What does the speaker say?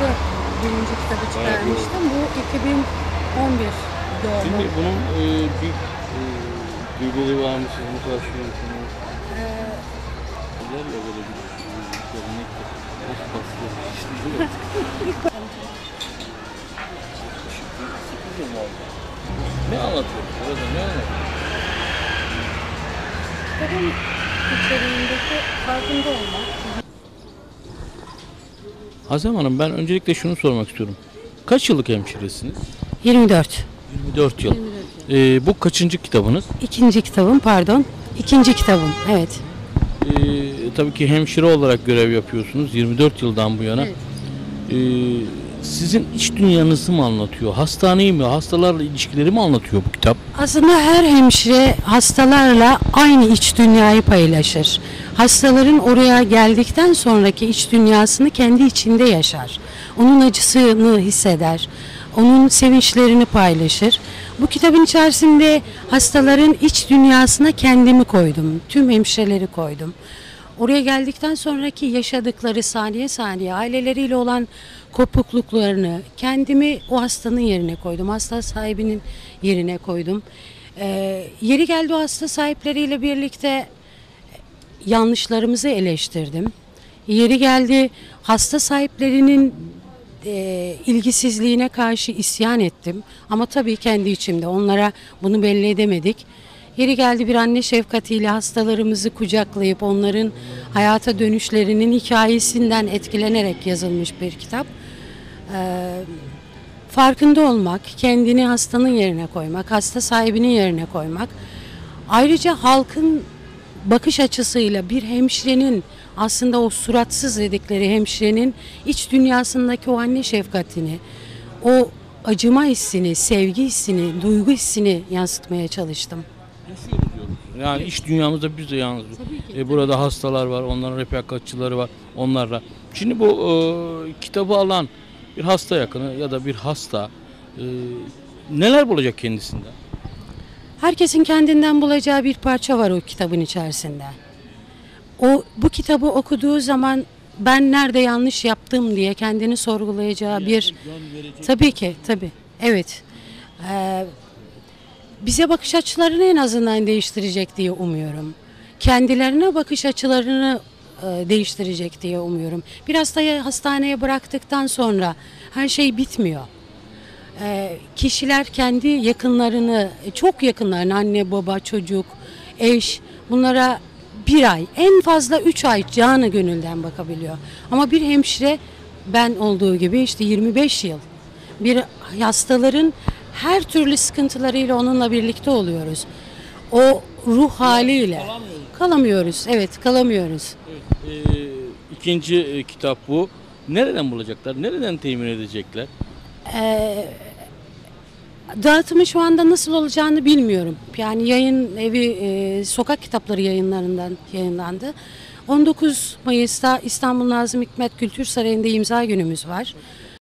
birlikte birinci kitabı çıkarmıştım. Bu 2011 doğumlu. Şimdi bunun e, bir e, duyguları var mı? Siz. Ee, Güzel ya böyle bir gelenek. Pas paslı. İşte değil mi? Sekiz yıl mı oldu? Ne anlatıyor? Burada ne anlatıyor? kitabın içeriğindeki farkında olmak. Azem Hanım ben öncelikle şunu sormak istiyorum. Kaç yıllık hemşiresiniz? 24. 24 yıl. E, bu kaçıncı kitabınız? İkinci kitabım pardon. İkinci kitabım evet. Ee, tabii ki hemşire olarak görev yapıyorsunuz 24 yıldan bu yana. Evet. Ee, sizin iç dünyanızı mı anlatıyor? Hastaneyi mi, hastalarla ilişkileri mi anlatıyor bu kitap? Aslında her hemşire hastalarla aynı iç dünyayı paylaşır. Hastaların oraya geldikten sonraki iç dünyasını kendi içinde yaşar. Onun acısını hisseder. Onun sevinçlerini paylaşır. Bu kitabın içerisinde hastaların iç dünyasına kendimi koydum. Tüm hemşireleri koydum. Oraya geldikten sonraki yaşadıkları saniye saniye aileleriyle olan kopukluklarını kendimi o hastanın yerine koydum. Hasta sahibinin yerine koydum. Ee, yeri geldi o hasta sahipleriyle birlikte yanlışlarımızı eleştirdim. Yeri geldi hasta sahiplerinin e, ilgisizliğine karşı isyan ettim. Ama tabii kendi içimde onlara bunu belli edemedik. Yeri geldi bir anne şefkatiyle hastalarımızı kucaklayıp onların hayata dönüşlerinin hikayesinden etkilenerek yazılmış bir kitap. Ee, farkında olmak, kendini hastanın yerine koymak, hasta sahibinin yerine koymak. Ayrıca halkın bakış açısıyla bir hemşirenin aslında o suratsız dedikleri hemşirenin iç dünyasındaki o anne şefkatini, o acıma hissini, sevgi hissini, duygu hissini yansıtmaya çalıştım. Yani iç dünyamızda biz de yalnız. E, burada hastalar var, onların refakatçıları var, onlarla. Şimdi bu e, kitabı alan bir hasta yakını ya da bir hasta e, neler bulacak kendisinde? Herkesin kendinden bulacağı bir parça var o kitabın içerisinde. O bu kitabı okuduğu zaman ben nerede yanlış yaptım diye kendini sorgulayacağı bir tabii ki tabii evet Ee, bize bakış açılarını en azından değiştirecek diye umuyorum. Kendilerine bakış açılarını e, değiştirecek diye umuyorum. Bir hastayı hastaneye bıraktıktan sonra her şey bitmiyor. Ee, kişiler kendi yakınlarını, çok yakınlarını, anne, baba, çocuk, eş, bunlara bir ay, en fazla üç ay canı gönülden bakabiliyor. Ama bir hemşire ben olduğu gibi işte 25 yıl bir hastaların her türlü sıkıntılarıyla onunla birlikte oluyoruz. O ruh haliyle kalamıyoruz. Evet, kalamıyoruz. E, ikinci e, kitap bu. Nereden bulacaklar? Nereden temin edecekler? Dağıtımı şu anda nasıl olacağını bilmiyorum. Yani yayın evi e, sokak kitapları yayınlarından yayınlandı. 19 Mayıs'ta İstanbul Nazım Hikmet Kültür Sarayı'nda imza günümüz var.